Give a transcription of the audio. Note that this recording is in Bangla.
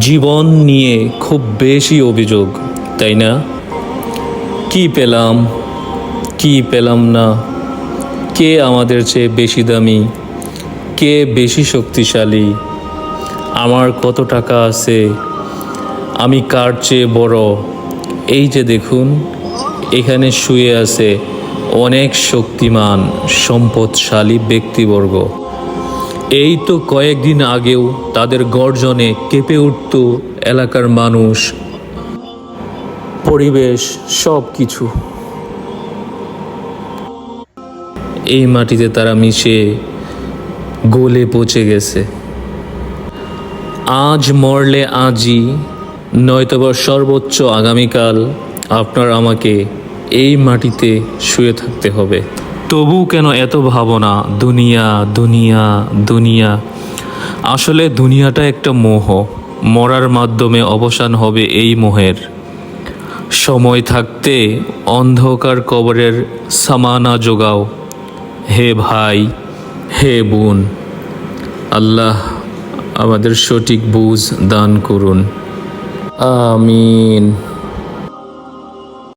জীবন নিয়ে খুব বেশি অভিযোগ, তাই না? কি পেলাম কি পেলাম না? কে আমাদের চেয়ে বেশি দামি? কে বেশি শক্তিশালী? আমার কত টাকা আছে? আমি কার চেয়ে বড়? এই যে দেখুন, এখানে শুয়ে আছে অনেক শক্তিমান, সম্পদশালী ব্যক্তিবর্গ। এই তো কয়েকদিন আগেও তাদের গর্জনে কেঁপে উঠত এলাকার মানুষ। পরিবেশ সব কিছু। এই মাটিতে তারা মিশে গোলে পচে গেছে। আজ মরলে আজই, নয়তোবা সর্বোচ্চ আগামীকাল আপনার আমাকে এই মাটিতে শুয়ে থাকতে হবে। তবু কেন এত ভাবনা? দুনিয়া দুনিয়া দুনিয়া। আসলে দুনিয়াটা একটা মোহ। মরার মাধ্যমে অবসান হবে এই মোহের। সময় থাকতে অন্ধকার কবরের সামানা যোগাও হে ভাই, হে বোন, আল্লাহ আমাদের সঠিক বুঝ দান করুন। আমিন।